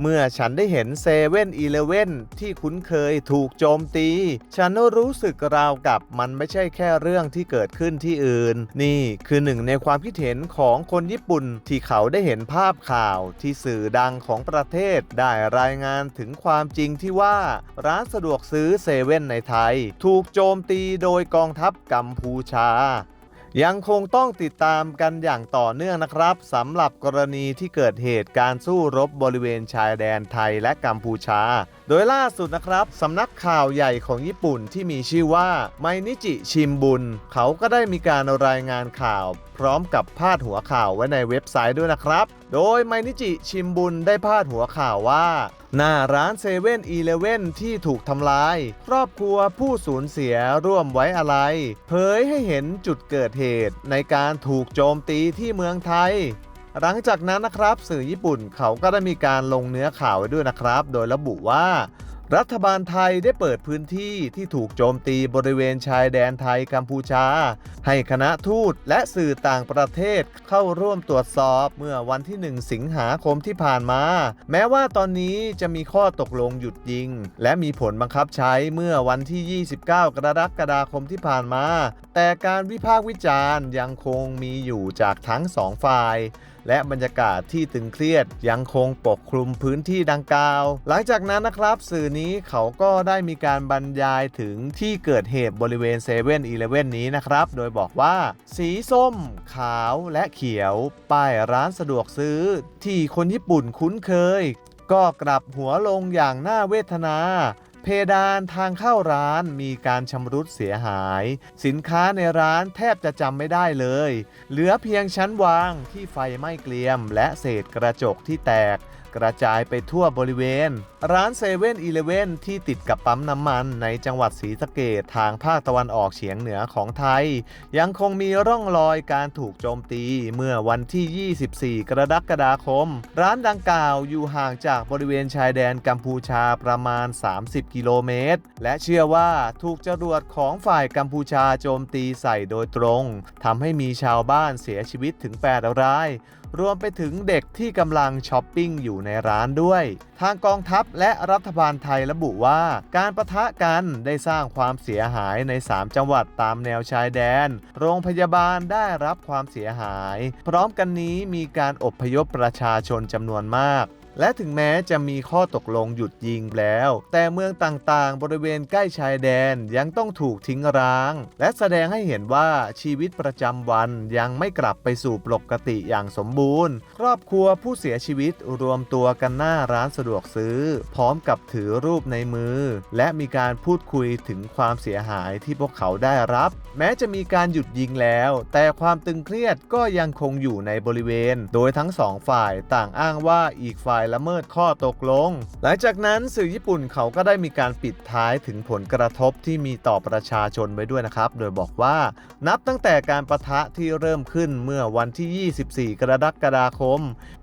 เมื่อฉันได้เห็นเซเว่นอีเลเว่นที่คุ้นเคยถูกโจมตี ฉันรู้สึกราวกับมันไม่ใช่แค่เรื่องที่เกิดขึ้นที่อื่น นี่คือหนึ่งในความคิดเห็นของคนญี่ปุ่นที่เขาได้เห็นภาพข่าวที่สื่อดังของประเทศ ได้รายงานถึงความจริงที่ว่า ร้านสะดวกซื้อเซเว่นในไทย ถูกโจมตีโดยกองทัพกัมพูชา ยังคงต้องติดตามกันอย่างต่อเนื่องนะครับสำหรับกรณีที่เกิดเหตุการณ์สู้รบบริเวณชายแดนไทยและกัมพูชา โดยล่าสุดนะครับสำนักข่าวใหญ่ของญี่ปุ่นที่มีชื่อว่าไมนิจิชิมบุนเขาก็ได้มีการรายงานข่าว พร้อมกับพาดหัวข่าวไว้ในเว็บไซต์ด้วยนะครับ โดยไมนิจิชิมบุนได้พาดหัวข่าวว่า หน้าร้านเซเว่นอีเลเว่นที่ถูกทำลาย ครอบครัวผู้สูญเสียร่วมไว้อะไร เผยให้เห็นจุดเกิดเหตุในการถูกโจมตีที่เมืองไทยหลังจากนั้นนะครับสื่อญี่ปุ่นเขาก็ได้มีการลงเนื้อข่าวไว้ด้วยนะครับ โดยระบุว่า รัฐบาลไทยได้เปิดพื้นที่ที่ถูกโจมตีบริเวณชายแดนไทยกัมพูชา ให้คณะทูตและสื่อต่างประเทศเข้าร่วมตรวจสอบเมื่อวันที่ 1 สิงหาคมที่ผ่านมา แม้ว่าตอนนี้จะมีข้อตกลงหยุดยิง และมีผลบังคับใช้เมื่อวันที่ 29 กรกฎาคมที่ผ่านมา แต่การวิพากษ์วิจารณ์ยังคงมีอยู่จากทั้งสองฝ่าย และบรรยากาศที่ตึงเครียดยังคงปกคลุมพื้นที่ดังกล่าว หลังจากนั้นนะครับสื่อนี้เขาก็ได้มีการบรรยายถึงที่เกิดเหตุบริเวณเซเว่นอีเลเว่นนี้นะครับ โดยบอกว่า สีส้ม ขาวและเขียว ป้ายร้านสะดวกซื้อ ที่คนญี่ปุ่นคุ้นเคย ก็กลับหัวลงอย่างน่าเวทนา เพดานทางเข้าร้านมีการชำรุดเสียหาย สินค้าในร้านแทบจะจำไม่ได้เลย เหลือเพียงชั้นวางที่ไฟไหม้เกรียม และเศษกระจกที่แตก กระจายไปทั่วบริเวณร้านเซเว่นอีเลเว่นที่ติดกับปั๊มน้ำมันในจังหวัดศรีสะเกดทางภาคตะวันออกเฉียงเหนือของไทย ยังคงมีร่องรอยการถูกโจมตีเมื่อวันที่ 24 กรกฎาคม ร้านดังกล่าวอยู่ห่างจากบริเวณชายแดนกัมพูชาประมาณ 30 กิโลเมตร และเชื่อว่าถูกจรวดของฝ่ายกัมพูชาโจมตีใส่โดยตรงทำให้มีชาวบ้านเสียชีวิตถึง 8 ราย รวมไปถึงเด็กที่กำลังช้อปปิ้งอยู่ในร้านด้วย ทางกองทัพและรัฐบาลไทยระบุว่า การประทะกันได้สร้างความเสียหายใน 3 จังหวัดตามแนวชายแดน โรงพยาบาลได้รับความเสียหาย พร้อมกันนี้มีการอบพยพประชาชนจำนวนมาก และถึงแม้จะมีข้อตกลงหยุดยิงแล้ว แต่เมืองต่างๆ บริเวณใกล้ชายแดนยังต้องถูกทิ้งร้าง และแสดงให้เห็นว่าชีวิตประจำวันยังไม่กลับไปสู่ปกติอย่างสมบูรณ์ ครอบครัวผู้เสียชีวิตรวมตัวกันหน้าร้านสะดวกซื้อ พร้อมกับถือรูปในมือ และมีการพูดคุยถึงความเสียหายที่พวกเขาได้รับ แม้จะมีการหยุดยิงแล้ว แต่ความตึงเครียดก็ยังคงอยู่ในบริเวณ โดยทั้งสองฝ่ายต่างอ้างว่าอีกฝ่ายละเมิดข้อตกลง หลังจากนั้นสื่อญี่ปุ่นเขาก็ได้มีการปิดท้ายถึงผลกระทบที่มีต่อประชาชนไว้ด้วยนะครับ โดยบอกว่านับตั้งแต่การประทะที่เริ่มขึ้นเมื่อวันที่ 24 กรกฎาคม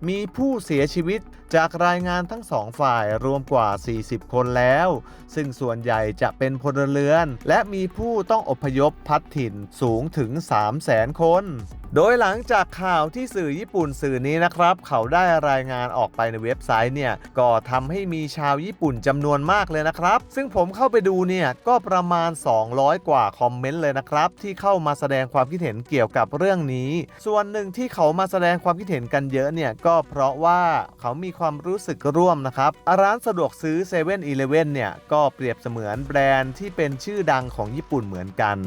มีผู้เสียชีวิตจากรายงานทั้งสองฝ่ายรวมกว่า 40 คนแล้ว ซึ่งส่วนใหญ่จะเป็นพลเรือน และมีผู้ต้องอพยพพัดถิ่นสูงถึง 300,000 คน โดยหลังจากข่าวที่สื่อญี่ปุ่นสื่อนี้นะครับ เขาได้รายงานออกไปในเว็บไซต์เนี่ย ก็ทำให้มีชาวญี่ปุ่นจำนวนมากเลยนะครับ ซึ่งผมเข้าไปดูเนี่ย ก็ประมาณ 200 กว่าคอมเมนต์เลยนะครับ ที่เข้ามาแสดงความคิดเห็นเกี่ยวกับเรื่องนี้ ส่วนหนึ่งที่เขามาแสดงความคิดเห็นกันเยอะเนี่ย ก็เพราะว่าเขามีความรู้สึกร่วมนะครับ ร้านสะดวกซื้อ7 e เ e ่ e อเนี่ย ก็เปรียบเสมือนแบรนด์ที่เป็นชื่อดังของญี่ปุ่นเหมือนกัน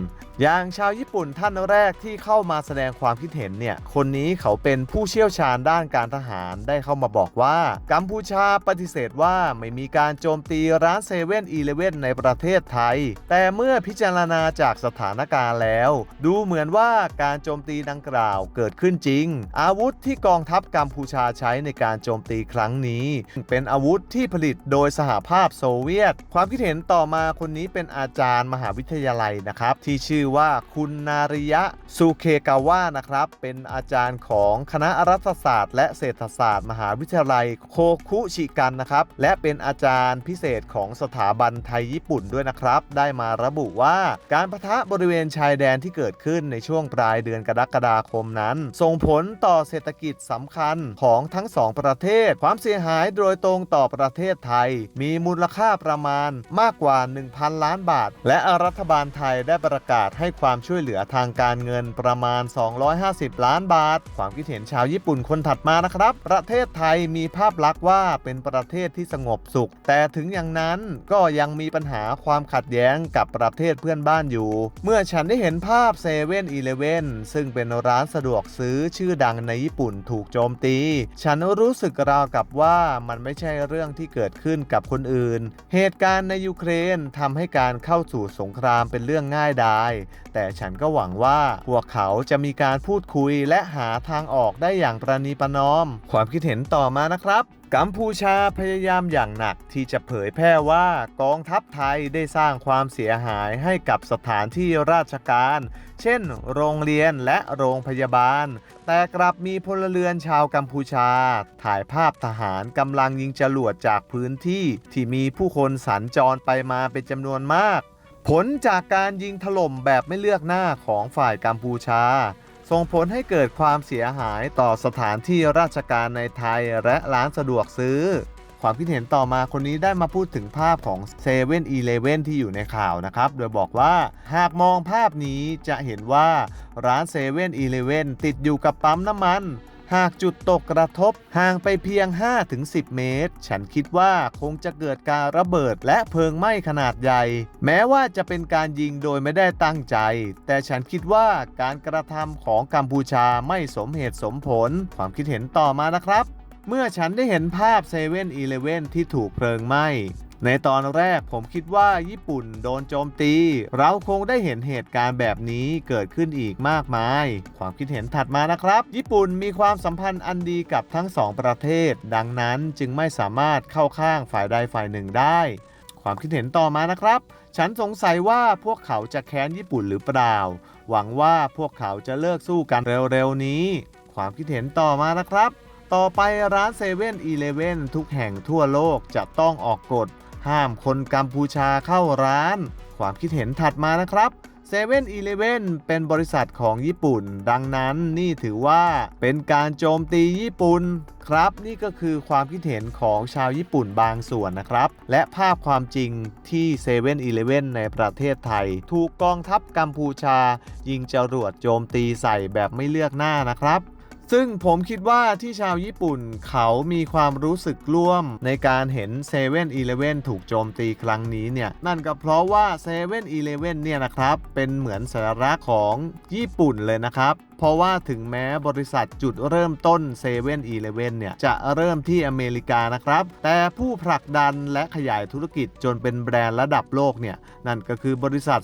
อย่างชาวญี่ปุ่นท่านแรกที่เข้ามาแสดงความความคิดเห็นเนี่ย คนนี้เขาเป็นผู้เชี่ยวชาญด้านการทหารได้เข้ามาบอกว่า กัมพูชาปฏิเสธว่าไม่มีการโจมตีร้านเซเว่นอีเลเว่นในประเทศไทย แต่เมื่อพิจารณาจากสถานการณ์แล้ว ดูเหมือนว่าการโจมตีดังกล่าวเกิดขึ้นจริง อาวุธที่กองทัพกัมพูชาใช้ในการโจมตีครั้งนี้ เป็นอาวุธที่ผลิตโดยสหภาพโซเวียต ความคิดเห็นต่อมาคนนี้เป็นอาจารย์มหาวิทยาลัยนะครับที่ชื่อว่าคุณนาริยะซูเคกาวะนะครับนะครับ เป็นอาจารย์ของคณะรัฐศาสตร์ และเศรษฐศาสตร์ มหาวิทยาลัยโคคุชิกันนะครับ และเป็นอาจารย์พิเศษของสถาบันไทยญี่ปุ่นด้วยนะครับ ได้มาระบุว่าการประทะบริเวณชายแดนที่เกิดขึ้นในช่วงปลายเดือนกรกฎาคมนั้น ส่งผลต่อเศรษฐกิจสำคัญของทั้งสองประเทศ ความเสียหายโดยตรงต่อประเทศไทย มีมูลค่าประมาณมากกว่า 1,000 ล้านบาท และรัฐบาลไทยได้ประกาศให้ความช่วยเหลือทางการเงินประมาณ250 ล้านบาท ความคิดเห็นชาวญี่ปุ่นคนถัดมานะครับ ประเทศไทยมีภาพลักษณ์ว่าเป็นประเทศที่สงบสุข แต่ถึงอย่างนั้นก็ยังมีปัญหาความขัดแย้งกับประเทศเพื่อนบ้านอยู่ เมื่อฉันได้เห็นภาพเซเว่นอีเลเว่นซึ่งเป็นร้านสะดวกซื้อชื่อดังในญี่ปุ่นถูกโจมตี ฉันรู้สึกราวกับว่ามันไม่ใช่เรื่องที่เกิดขึ้นกับคนอื่น เหตุการณ์ในยูเครนทำให้การเข้าสู่สงครามเป็นเรื่องง่ายดาย แต่ฉันก็หวังว่าพวกเขาจะมีการพูดคุยและหาทางออกได้อย่างประนีประนอม ความคิดเห็นต่อมานะครับ กัมพูชาพยายามอย่างหนักที่จะเผยแพร่ว่ากองทัพไทยได้สร้างความเสียหายให้กับสถานที่ราชการ เช่น โรงเรียนและโรงพยาบาล แต่กลับมีพลเรือนชาวกัมพูชา ถ่ายภาพทหารกำลังยิงจรวดจากพื้นที่ที่มีผู้คนสัญจรไปมาเป็นจำนวนมาก ผลจากการยิงถล่มแบบไม่เลือกหน้าของฝ่ายกัมพูชา ส่งผลให้เกิดความเสียหายต่อสถานที่ราชการในไทยและร้านสะดวกซื้อ ความคิดเห็นต่อมาคนนี้ได้มาพูดถึงภาพของ7 e เ e ่ e อที่อยู่ในข่าวนะครับ โดยบอกว่าหากมองภาพนี้จะเห็นว่าร้าน7 e เ e ่ e อติดอยู่กับปั๊มน้ำมัน หากจุดตกกระทบห่างไปเพียง 5-10 เมตร ฉันคิดว่าคงจะเกิดการระเบิดและเพลิงไหม้ขนาดใหญ่ แม้ว่าจะเป็นการยิงโดยไม่ได้ตั้งใจ แต่ฉันคิดว่าการกระทำของกัมพูชาไม่สมเหตุสมผล ความคิดเห็นต่อมานะครับ เมื่อฉันได้เห็นภาพ7 e เ e ่ e อที่ถูกเพลิงไหม้ ในตอนแรกผมคิดว่าญี่ปุ่นโดนโจมตี เราคงได้เห็นเหตุการณ์แบบนี้เกิดขึ้นอีกมากมาย ความคิดเห็นถัดมานะครับ ญี่ปุ่นมีความสัมพันธ์อันดีกับทั้งสองประเทศ ดังนั้นจึงไม่สามารถเข้าข้างฝ่ายใดฝ่ายหนึ่งได้ ความคิดเห็นต่อมานะครับ ฉันสงสัยว่าพวกเขาจะแค้นญี่ปุ่นหรือเปล่า หวังว่าพวกเขาจะเลิกสู้กันเร็วๆนี้ ความคิดเห็นต่อมานะครับ ต่อไปร้าน7 e เ e ่ e อทุกแห่งทั่วโลกจะต้องออกกฎ ห้ามคนกัมพูชาเข้าร้าน ความคิดเห็นถัดมานะครับ7 e เ e ่ e อเป็นบริษัทของญี่ปุ่น ดังนั้นนี่ถือว่าเป็นการโจมตีญี่ปุ่นครับ นี่ก็คือความคิดเห็นของชาวญี่ปุ่นบางส่วนนะครับ และภาพความจริงที่7 e เ e ่ e ในประเทศไทย ถูกกองทัพกัมพูชา ยิงจรวดโจมตีใส่แบบไม่เลือกหน้านะครับ ซึ่งผมคิดว่าที่ชาวญี่ปุ่นเขามีความรู้สึกร่วมในการเห็น7 e เ e ่ e ถูกโจมตีครั้งนี้เนี่ย นั่นก็เพราะว่า7 e เ e ่ e เนี่ยนะครับ เป็นเหมือนสัญลักษณ์ของญี่ปุ่นเลยนะครับเพราะว่าถึงแม้บริษัทจุดเริ่มต้น7 e เ e ่ e เนี่ย จะเริ่มที่อเมริกานะครับ แต่ผู้ผลักดันและขยายธุรกิจจนเป็นแบรนด์ระดับโลกเนี่ย นั่นก็คือบริษัท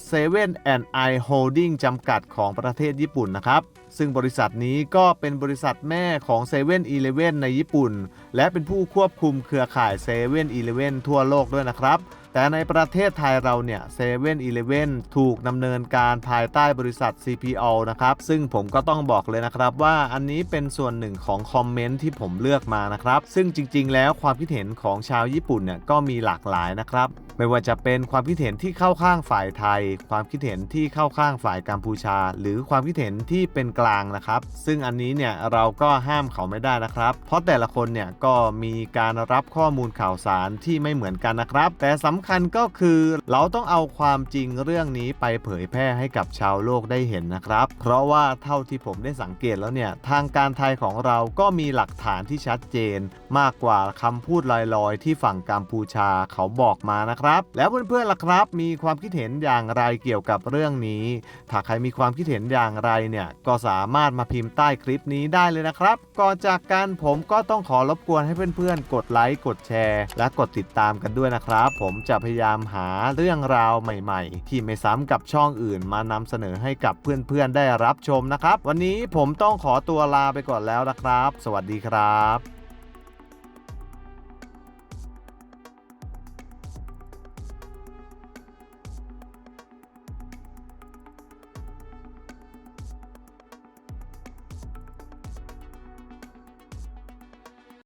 7 I Holding จำกัดของประเทศญี่ปุ่นนะครับ ซึ่งบริษัทนี้ก็เป็นบริษัทแม่ของ7 e เ e ่ e ในญี่ปุ่น และเป็นผู้ควบคุมเครือข่าย7 e เ e ่ e ทั่วโลกด้วยนะครับ แต่ในประเทศไทยเราเนี่ย7 e เ e ่ e ถูกดำเนินการภายใต้บริษัท CPO นะครับ ซึ่งผมก็ต้องบอกเลยนะครับว่าอันนี้เป็นส่วนหนึ่งของคอมเมนต์ที่ผมเลือกมานะครับ ซึ่งจริง ๆ แล้วความคิดเห็นของชาวญี่ปุ่นเนี่ยก็มีหลากหลายนะครับ ไม่ว่าจะเป็นความคิดเห็นที่เข้าข้างฝ่ายไทย ความคิดเห็นที่เข้าข้างฝ่ายกัมพูชา หรือความคิดเห็นที่เป็นกลางนะครับ ซึ่งอันนี้เนี่ยเราก็ห้ามเขาไม่ได้นะครับ เพราะแต่ละคนเนี่ยก็มีการรับข้อมูลข่าวสารที่ไม่เหมือนกันนะครับ แต่สำคัญก็คือเราต้องเอาความจริงเรื่องนี้ไปเผยแพร่ให้กับชาวโลกได้เห็นนะครับ เพราะว่าเท่าที่ผมได้สังเกตแล้วเนี่ยทางการไทยของเราก็มีหลักฐานที่ชัดเจน มากกว่าคำพูดลอยๆ ที่ฝั่งกัมพูชาเขาบอกมานะครับครับ แล้วเพื่อนๆล่ะครับ มีความคิดเห็นอย่างไรเกี่ยวกับเรื่องนี้ ถ้าใครมีความคิดเห็นอย่างไรเนี่ยก็สามารถมาพิมพ์ใต้คลิปนี้ได้เลยนะครับ ก่อนจากกันผมก็ต้องขอรบกวนให้เพื่อนๆ กดไลค์กดแชร์ และกดติดตามกันด้วยนะครับ ผมจะพยายามหาเรื่องราวใหม่ๆ ที่ไม่ซ้ำกับช่องอื่น มานำเสนอให้กับเพื่อนๆได้รับชมนะครับ วันนี้ผมต้องขอตัวลาไปก่อนแล้วนะครับ สวัสดีครับ